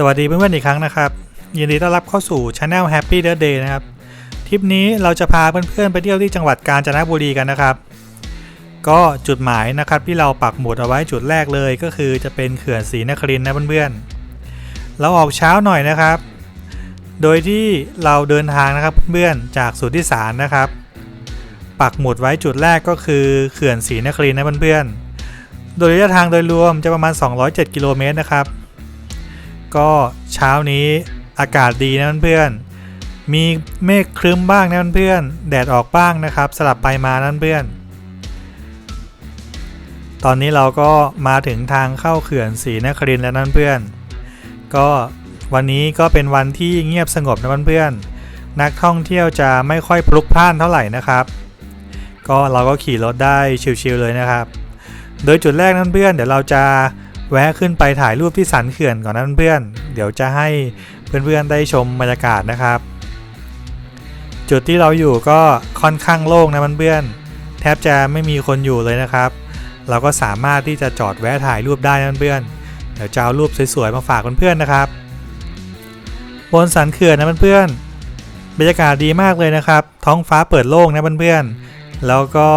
สวัสดีเพื่อนๆอีกครั้งนะครับ ยินดีต้อนรับเข้าสู่ช anel Happy Death Day นะครับทริปนี้เราจะพาเพื่อนๆไปเที่ยวที่จังหวัดกาญจนบุรีกันนะครับ ก็จุดหมายนะครับที่เราปักหมุดเอาไว้จุดแรกเลยก็คือจะเป็นเขื่อนศรีนครินทร์นะเพื่อนๆเราออกเช้าหน่อยนะครับ โดยที่เราเดินทางนะครับเพื่อนๆจากสุทธิสารนะครับ ปักหมุดไว้จุดแรกก็คือเขื่อนศรีนครินทร์นะเพื่อนๆโดยระยะทางโดยรวมจะประมาณ 207 กิโลเมตรนะครับ ก็เช้านี้อากาศดีนะเพื่อนๆมีเมฆครึ้มบ้างนะเพื่อนๆแดดออกบ้างนะครับ สลับไปมานะเพื่อน ตอนนี้เราก็มาถึงทางเข้าเขื่อนศรีนครินแล้วนั่นเพื่อน ก็วันนี้ก็เป็นวันที่เงียบสงบนะเพื่อนๆนักท่องเที่ยวจะไม่ค่อยพลุกพล่านเท่าไหร่นะครับ ก็เราก็ขี่รถได้ชิวๆเลยนะครับ โดยจุดแรกนั่นเพื่อนเดี๋ยวเราจะ แวะขึ้นไปถ่ายรูปที่สันเขื่อนก่อนนะเพื่อนเดี๋ยวจะให้เพื่อนๆได้ชมบรรยากาศนะครับ จุดที่เราอยู่ก็ค่อนข้างโล่งนะเพื่อนๆแทบจะไม่มีคนอยู่เลยนะครับ เราก็สามารถที่จะจอดแวะถ่ายรูปได้นะเพื่อนๆเดี๋ยวจะเอารูปสวยๆมาฝากเพื่อนๆนะครับ บนสันเขื่อนนะเพื่อนๆบรรยากาศดีมากเลยนะครับ ท้องฟ้าเปิดโล่งนะเพื่อนๆ แล้วก็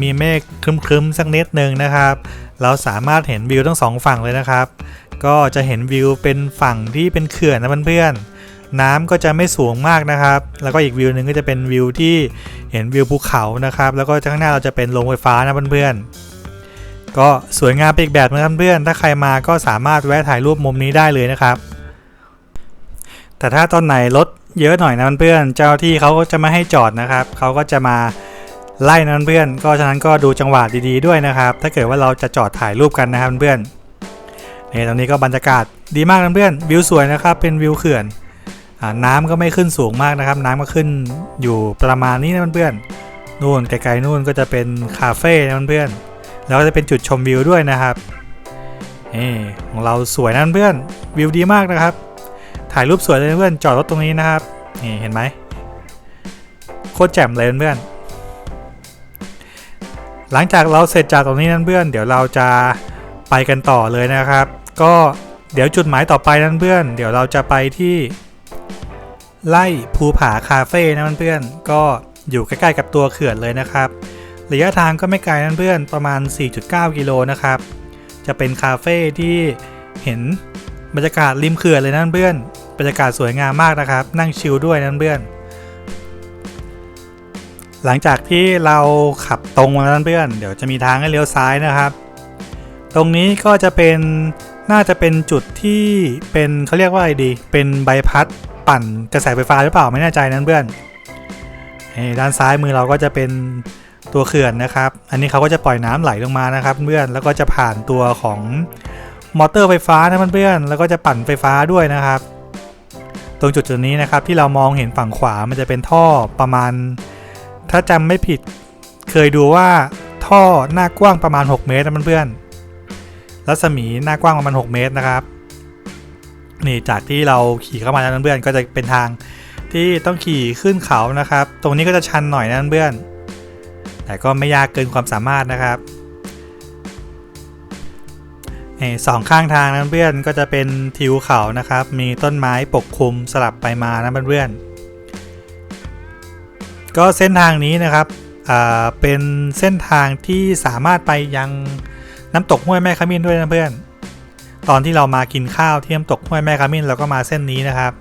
มีเมฆครึ้มๆสักนิดหนึ่งนะครับ เราสามารถเห็นวิวทั้งสองฝั่งเลยนะครับ ก็จะเห็นวิวเป็นฝั่งที่เป็นเขื่อนนะเพื่อนๆน้ำก็จะไม่สูงมากนะครับ แล้วก็อีกวิวหนึ่งก็จะเป็นวิวที่เห็นวิวภูเขานะครับ แล้วก็ข้างหน้าเราจะเป็นโรงไฟฟ้านะเพื่อนๆก็สวยงามไปอีกแบบนะเพื่อนๆถ้าใครมาก็สามารถแวะถ่ายรูปมุมนี้ได้เลยนะครับ แต่ถ้าตอนไหนรถเยอะหน่อยนะเพื่อนๆเจ้าที่เขาก็จะไม่ให้จอดนะครับเขาก็จะมา ไล่นะเพื่อนก็ฉะนั้นก็ดูจังหวะดีๆด้วยนะครับ ถ้าเกิดว่าเราจะจอดถ่ายรูปกันนะครับเพื่อนๆนี่ตรงนี้ก็บรรยากาศดีมากนะเพื่อนวิวสวยนะครับ เป็นวิวเขื่อนอน้ำก็ไม่ขึ้นสูงมากนะครับ น้ำก็ขึ้นอยู่ประมาณนี้นะเพื่อนนู่นไกลๆนู่นก็จะเป็นคาเฟ่นะเพื่อนแล้วก็จะเป็นจุดชมวิวด้วยนะครับนี่ของเราสวยนะเพื่อนวิวดีมากนะครับ ถ่ายรูปสวยเลยนเพื่อนจอดรถตรงนี้นะครับนี่เห็นไหมโคตรแจ่มเลยเพื่อน หลังจากเราเสร็จจากตรงนี้นั่นเพื่อนเดี๋ยวเราจะไปกันต่อเลยนะครับ ก็เดี๋ยวจุดหมายต่อไปนั่นเพื่อน เดี๋ยวเราจะไปที่ไล่ภูผาคาเฟ่นะเพื่อนก็อยู่ใกล้ๆกับตัวเขื่อนเลยนะครับระยะทางก็ไม่ไกลนั่นเพื่อนประมาณ 4.9 กิโลนะครับ จะเป็นคาเฟ่ที่เห็นบรรยากาศริมเขื่อนเลยนั่นเพื่อน บรรยากาศสวยงามมากนะครับ นั่งชิลด้วยนั่นเพื่อน หลังจากที่เราขับตรงมาแล้วเพื่อน เดี๋ยวจะมีทางให้เลี้ยวซ้ายนะครับ ตรงนี้ก็จะเป็นน่าจะเป็นจุดที่เป็นเขาเรียกว่าอะไรดี เป็นใบพัดปั่นกระแสไฟฟ้าหรือเปล่าไม่แน่ใจนั้นเพื่อนด้านซ้ายมือเราก็จะเป็นตัวเขื่อนนะครับ อันนี้เขาก็จะปล่อยน้ำไหลลงมานะครับเพื่อน แล้วก็จะผ่านตัวของมอเตอร์ไฟฟ้านะเพื่อน แล้วก็จะปั่นไฟฟ้าด้วยนะครับ ตรงจุดจุดนี้นะครับที่เรามองเห็นฝั่งขวามันจะเป็นท่อประมาณ ถ้าจำไม่ผิด เคยดูว่าท่อหน้ากว้างประมาณ 6 เมตรนะเพื่อนๆรัศมีหน้ากว้างประมาณ 6 เมตรนะครับ นี่จากที่เราขี่เข้ามาแล้วเพื่อนๆก็จะเป็นทางที่ต้องขี่ขึ้นเขานะครับ ตรงนี้ก็จะชันหน่อยนะเพื่อนแต่ก็ไม่ยากเกินความสามารถนะครับสองข้างทางนะเพื่อนก็จะเป็นทิวเขานะครับ มีต้นไม้ปกคลุมสลับไปมานะเพื่อนๆ ก็เส้นทางนี้นะครับเป็นเส้นทางที่สามารถไปยังน้ำตกห้วยแม่ขมิ้นด้วยนะเพื่อน ตอนที่เรามากินข้าวที่น้ำตกห้วยแม่ขมิ้นเราก็มาเส้นนี้นะครับ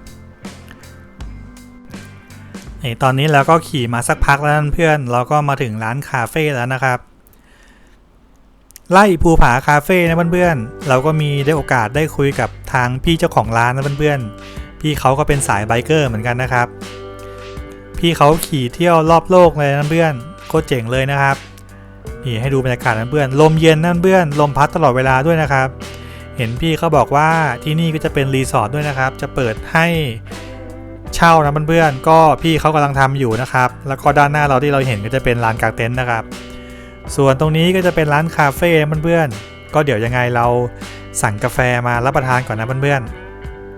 นี่ตอนนี้เราก็ขี่มาสักพักแล้วเพื่อน เราก็มาถึงร้านคาเฟ่แล้วนะครับ ไล่ภูผาคาเฟ่นะเพื่อนๆเราก็มีได้โอกาสได้คุยกับทางพี่เจ้าของร้านนะเพื่อนๆพี่เขาก็เป็นสายไบเกอร์เหมือนกันนะครับ พี่เขาขี่เที่ยวรอบโลกเลยนะเพื่อนโคตรเจ๋งเลยนะครับนี่ให้ดูบรรยากาศนะเพื่อนลมเย็นนั่นเพื่อนลมพัดตลอดเวลาด้วยนะครับ เห็นพี่เขาบอกว่าที่นี่ก็จะเป็นรีสอร์ทด้วยนะครับ จะเปิดให้เช่านะเพื่อนๆก็พี่เขากำลังทำอยู่นะครับ แล้วก็ด้านหน้าเราที่เราเห็นก็จะเป็นลานกางเต็นท์นะครับ ส่วนตรงนี้ก็จะเป็นร้านคาเฟ่เพื่อนๆก็เดี๋ยวยังไงเราสั่งกาแฟมารับประทานก่อนนะเพื่อน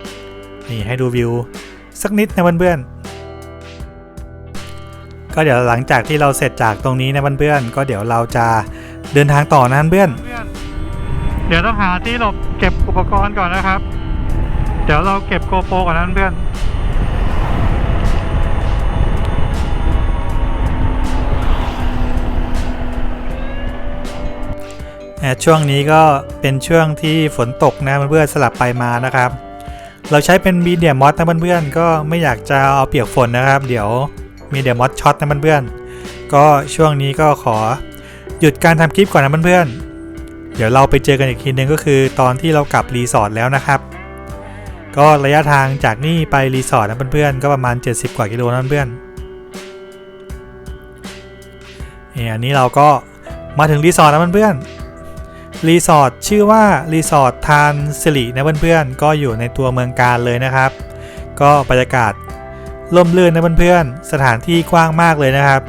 ๆนี่ให้ดูวิวสักนิดนะเพื่อนๆ ก็เดี๋ยวหลังจากที่เราเสร็จจากตรงนี้นะเพื่อนๆก็เดี๋ยวเราจะเดินทางต่อนะเพื่อน เดี๋ยวต้องหาที่หลบเก็บอุปกรณ์ก่อนนะครับ เดี๋ยวเราเก็บโกโปรก่อนนะเพื่อนแอดช่วงนี้ก็เป็นช่วงที่ฝนตกนะเพื่อนๆสลับไปมานะครับ เราใช้เป็นมีเดียมอสนะเพื่อนๆก็ไม่อยากจะเอาเปียกฝนนะครับ เดี๋ยว มีเดียมอสช็อตนะเพื่อนๆก็ช่วงนี้ก็ขอหยุดการทำคลิปก่อนนะเพื่อนๆเดี๋ยวเราไปเจอกันอีกทีนึงก็คือตอนที่เรากลับรีสอร์ทแล้วนะครับ ก็ระยะทางจากนี่ไปรีสอร์ทนะเพื่อนๆก็ประมาณ 70 กว่ากิโลนะเพื่อนๆนี่อันนี้เราก็มาถึงรีสอร์ทแล้วเพื่อนๆรีสอร์ทชื่อว่ารีสอร์ททานสิรินะเพื่อนๆก็อยู่ในตัวเมืองการเลยนะครับ ก็บรรยากาศ ร่มรื่นนะเพื่อนๆสถานที่กว้างมากเลยนะครับ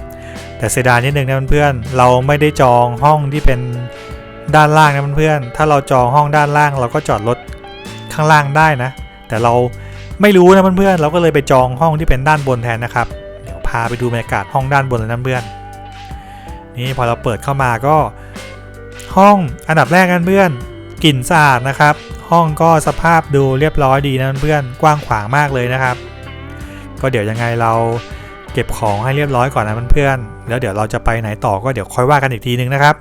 แต่เสียดายนิดนึงนะเพื่อนๆเราไม่ได้จองห้องที่เป็นด้านล่างนะเพื่อนๆถ้าเราจองห้องด้านล่าง เราก็จอดรถข้างล่างได้นะ แต่เราไม่รู้นะเพื่อนๆเราก็เลยไปจองห้องที่เป็นด้านบนแทนนะครับเดี๋ยวพาไปดูบรรยากาศห้องด้านบนเลยนะเพื่อนนี่พอเราเปิดเข้ามาก็ห้องอันดับแรกกันเพื่อนกลิ่นสะอาดนะครับ ห้องก็สภาพดูเรียบร้อยดีนะเพื่อนกว้างขวางมากเลยนะครับ ก็เดี๋ยวยังไงเราเก็บของให้เรียบร้อยก่อนนะเพื่อนๆแล้วเดี๋ยวเราจะไปไหนต่อก็เดี๋ยวค่อยว่ากันอีกทีนึงนะครับ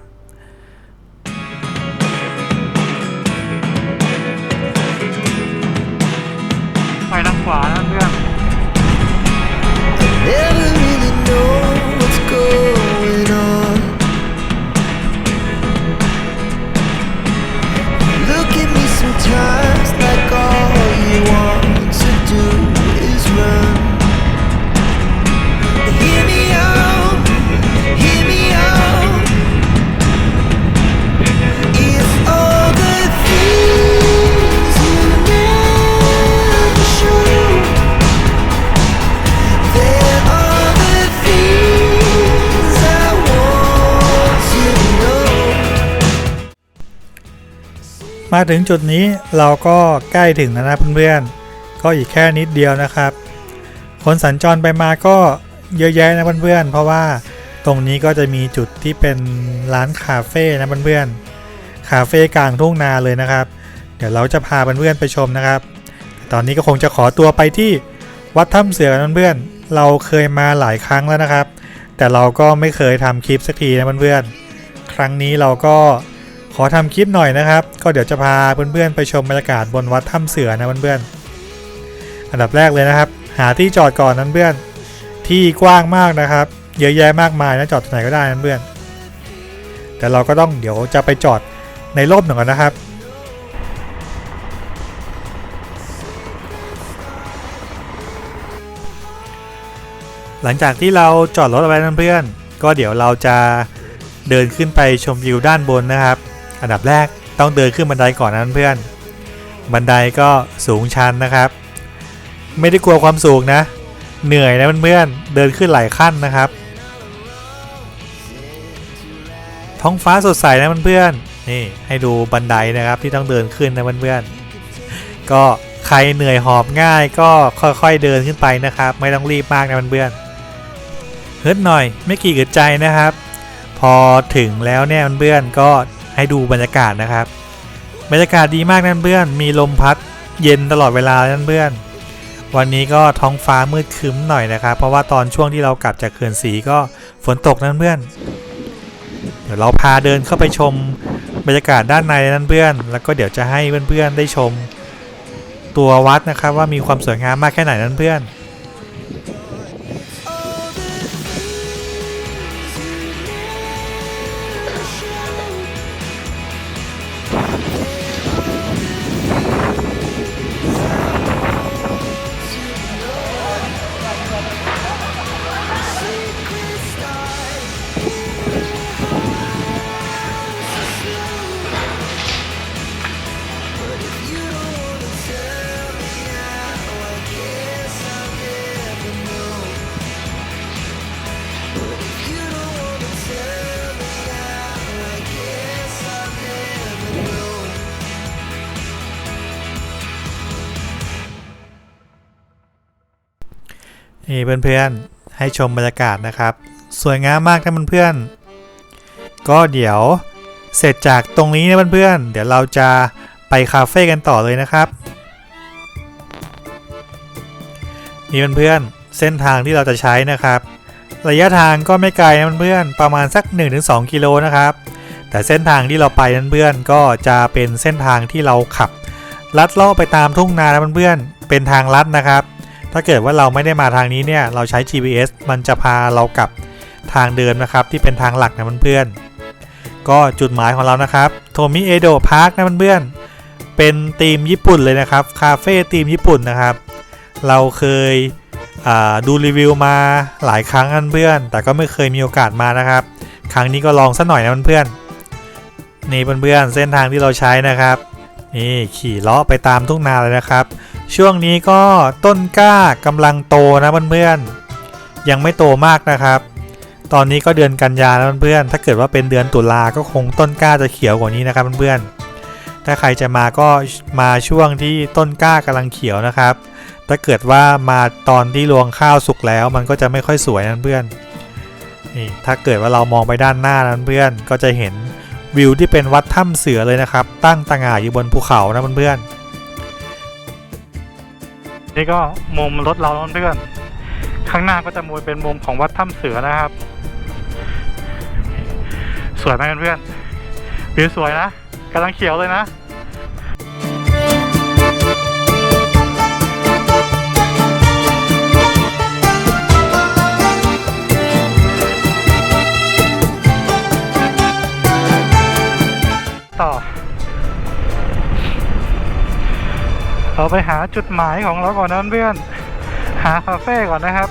มาถึงจุดนี้เราก็ใกล้ถึงแล้วนะเพื่อนๆก็อีกแค่นิดเดียวนะครับ คนสัญจรไปมาก็เยอะแยะนะเพื่อนๆเพราะว่าตรงนี้ก็จะมีจุดที่เป็นร้านคาเฟ่นะเพื่อนๆคาเฟ่กลางทุ่งนาเลยนะครับ เดี๋ยวเราจะพาเพื่อนๆไปชมนะครับ ตอนนี้ก็คงจะขอตัวไปที่วัดถ้ำเสือกันเพื่อนๆเราเคยมาหลายครั้งแล้วนะครับ แต่เราก็ไม่เคยทำคลิปสักทีนะเพื่อนๆครั้งนี้เราก็ ขอทำคลิปหน่อยนะครับ ก็เดี๋ยวจะพาเพื่อนๆไปชมบรรยากาศบนวัดถ้ำเสือนะเพื่อนๆอันดับแรกเลยนะครับ หาที่จอดก่อนนั้นเพื่อนที่กว้างมากนะครับ เยอะแยะมากมายนะจอดตรงไหนก็ได้นั้นเพื่อน แต่เราก็ต้องเดี๋ยวจะไปจอดในร่มหนึ่งก่อนนะครับหลังจากที่เราจอดรถเอาไว้นั้นเพื่อน ก็เดี๋ยวเราจะเดินขึ้นไปชมวิวด้านบนนะครับ อันดับแรกต้องเดินขึ้นบันไดก่อนนะเพื่อน บันไดก็สูงชันนะครับ ไม่ได้กลัวความสูงนะ เหนื่อยนะเพื่อนเดินขึ้นหลายขั้นนะครับ ท้องฟ้าสดใสนะเพื่อนนี่ให้ดูบันไดนะครับที่ต้องเดินขึ้นนะเพื่อนๆก็ใครเหนื่อยหอบง่ายก็ค่อยๆเดินขึ้นไปนะครับ ไม่ต้องรีบมากนะเพื่อนๆเฮิร์ตหน่อยไม่กี่อึดใจนะครับ พอถึงแล้วเนี่ยเพื่อนๆก็ ให้ดูบรรยากาศนะครับ บรรยากาศดีมากนั่นเพื่อน มีลมพัดเย็นตลอดเวลานั่นเพื่อน วันนี้ก็ท้องฟ้ามืดครึ้มหน่อยนะครับ เพราะว่าตอนช่วงที่เรากลับจากเขื่อนสีก็ฝนตกนั่นเพื่อน เดี๋ยวเราพาเดินเข้าไปชมบรรยากาศด้านในนั่นเพื่อน แล้วก็เดี๋ยวจะให้เพื่อนๆได้ชม ตัววัดนะครับว่ามีความสวยงามมากแค่ไหนนั่นเพื่อน นี่เพื่อนๆ ให้ชมบรรยากาศนะครับ สวยงามมากนะเพื่อนๆ ก็เดี๋ยวเสร็จจากตรงนี้นะเพื่อนๆ เดี๋ยวเราจะไปคาเฟ่กันต่อเลยนะครับ นี่เพื่อนๆ เส้นทางที่เราจะใช้นะครับ ระยะทางก็ไม่ไกลนะเพื่อนๆ ประมาณสัก 1-2 กิโลนะครับ แต่เส้นทางที่เราไปนั้นเพื่อนก็จะเป็นเส้นทางที่เราขับ ลัดเลาะไปตามทุ่งนานะเพื่อนๆ เป็นทางลัดนะครับ ถ้าเกิดว่าเราไม่ได้มาทางนี้เนี่ย เราใช้ GPS มันจะพาเรากลับทางเดิมนะครับ ที่เป็นทางหลักนะเพื่อนๆ ก็จุดหมายของเรานะครับโทมิเอโดพาร์คนะเพื่อนๆ เป็นธีมญี่ปุ่นเลยนะครับ คาเฟ่ธีมญี่ปุ่นนะครับ เราเคยดูรีวิวมาหลายครั้งนะเพื่อนแต่ก็ไม่เคยมีโอกาสมานะครับ ครั้งนี้ก็ลองสักหน่อยนะเพื่อนๆนี่เพื่อนๆเส้นทางที่เราใช้นะครับนี่ขี่เลาะไปตามทุ่งนาเลยนะครับ ช่วงนี้ก็ต้นกล้ากำลังโตนะเพื่อนๆยังไม่โตมากนะครับ ตอนนี้ก็เดือนกันยาแล้วเพื่อนๆถ้าเกิดว่าเป็นเดือนตุลาก็คงต้นกล้าจะเขียวกว่านี้นะครับเพื่อนๆถ้าใครจะมาก็มาช่วงที่ต้นกล้ากำลังเขียวนะครับ ถ้าเกิดว่ามาตอนที่รวงข้าวสุกแล้ว มันก็จะไม่ค่อยสวยนะเพื่อนนี่ถ้าเกิดว่าเรามองไปด้านหน้านั้นเพื่อนก็จะเห็นวิวที่เป็นวัดถ้ำเสือเลยนะครับ ตั้งตางาอยู่บนภูเขานะเพื่อนๆ นี่ก็มุมรถเราเพื่อนข้างหน้าก็จะมุยเป็นมุมของวัดถ้ำเสือนะครับ สวยไหมเพื่อนวิวสวยนะกำลังเขียวเลยนะ เราไปหาจุดหมายของเราก่อนนะเพื่อน หาคาเฟ่ก่อนนะครับ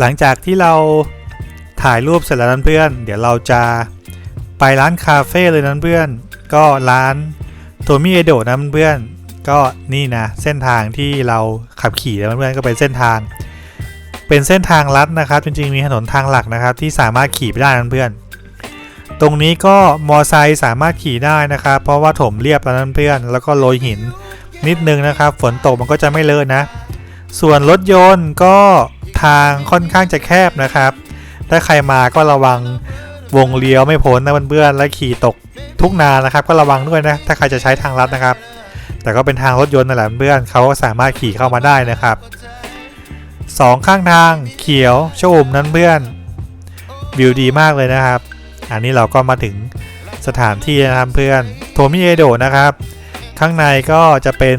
หลังจากที่เราถ่ายรูปเสร็จแล้วนั้นเพื่อน เดี๋ยวเราจะไปร้านคาเฟ่เลยนั้นเพื่อน ก็ร้านโทมิเอโดะนะเพื่อนก็นี่นะเส้นทางที่เราขับขี่แล้วเพื่อนก็เป็นเส้นทาง เป็นเส้นทางลัดนะครับ จริงๆมีถนนทางหลักนะครับ ที่สามารถขี่ไปได้นะเพื่อน ตรงนี้ก็มอไซค์สามารถขี่ได้นะครับ เพราะว่าถมเรียบแล้วนะเพื่อน แล้วก็โรยหินนิดนึงนะครับ ฝนตกมันก็จะไม่เลอะนะ ส่วนรถยนต์ก็ทางค่อนข้างจะแคบนะครับ ถ้าใครมาก็ระวังวงเลี้ยวไม่พ้นนะเพื่อนๆและขี่ตกทุกนานะครับ ก็ระวังด้วยนะ ถ้าใครจะใช้ทางลัดนะครับ แต่ก็เป็นทางรถยนต์นั่นแหละเพื่อนเขาก็สามารถขี่เข้ามาได้นะครับ สองข้างทางเขียวชอุ่มนั้นเพื่อนวิวดีมากเลยนะครับ อันนี้เราก็มาถึงสถานที่นะครับเพื่อนโทมิเอโดนะครับ ข้างในก็จะเป็น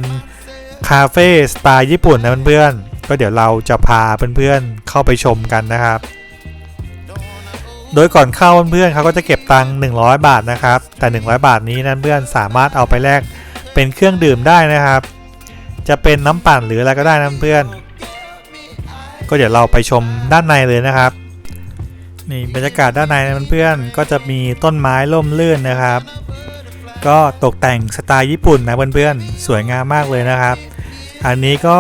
คาเฟ่สไตล์ญี่ปุ่นนะเพื่อนๆก็เดี๋ยวเราจะพาเพื่อนๆเข้าไปชมกันนะครับ โดยก่อนเข้าเพื่อนๆเขาก็จะเก็บตังค์100 บาทนะครับ แต่ 100 บาทนี้นั้นเพื่อนสามารถเอาไปแลกเป็นเครื่องดื่มได้นะครับ จะเป็นน้ำปั่นหรืออะไรก็ได้นะเพื่อน ก็เดี๋ยวเราไปชมด้านในเลยนะครับนี่บรรยากาศด้านในนะเพื่อนๆก็จะมีต้นไม้ร่มรื่นนะครับ ก็ตกแต่งสไตล์ญี่ปุ่นนะเพื่อนๆสวยงามมากเลยนะครับ อันนี้ก็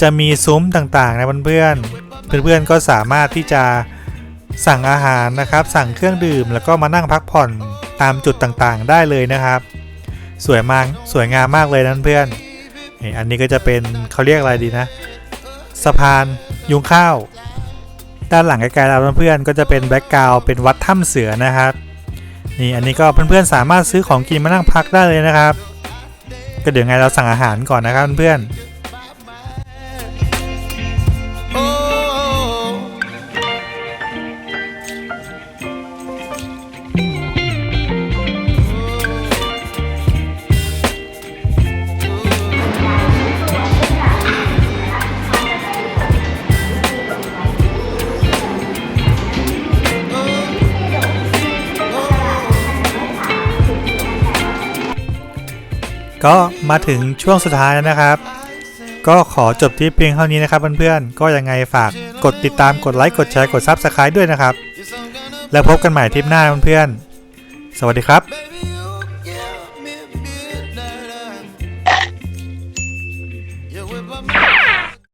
จะมีซุ้มต่างๆนะเพื่อนๆเพื่อนๆก็สามารถที่จะสั่งอาหารนะครับ สั่งเครื่องดื่มแล้วก็มานั่งพักผ่อนตามจุดต่างๆ ได้เลยนะครับ สวยมากสวยงามมากเลยนั่นเพื่อนอันนี้ก็จะเป็นเขาเรียกอะไรดีนะ สะพาน ยุงข้าว ด้านหลังไกลๆเราเพื่อนๆก็จะเป็นแบ็กกราวเป็นวัดถ้ำเสือนะครับ นี่อันนี้ก็เพื่อนๆสามารถซื้อของกินมานั่งพักได้เลยนะครับ ก็เดี๋ยวไงเราสั่งอาหารก่อนนะครับเพื่อนๆ ก็มาถึงช่วงสุดท้ายแล้วนะครับ ก็ขอจบที่เพียงเท่านี้นะครับเพื่อนๆ ก็ยังไงฝากกดติดตามกดไลค์กดแชร์กดซับสไครต์ด้วยนะครับ แล้วพบกันใหม่ทริปหน้าเพื่อนๆ สวัสดีครับ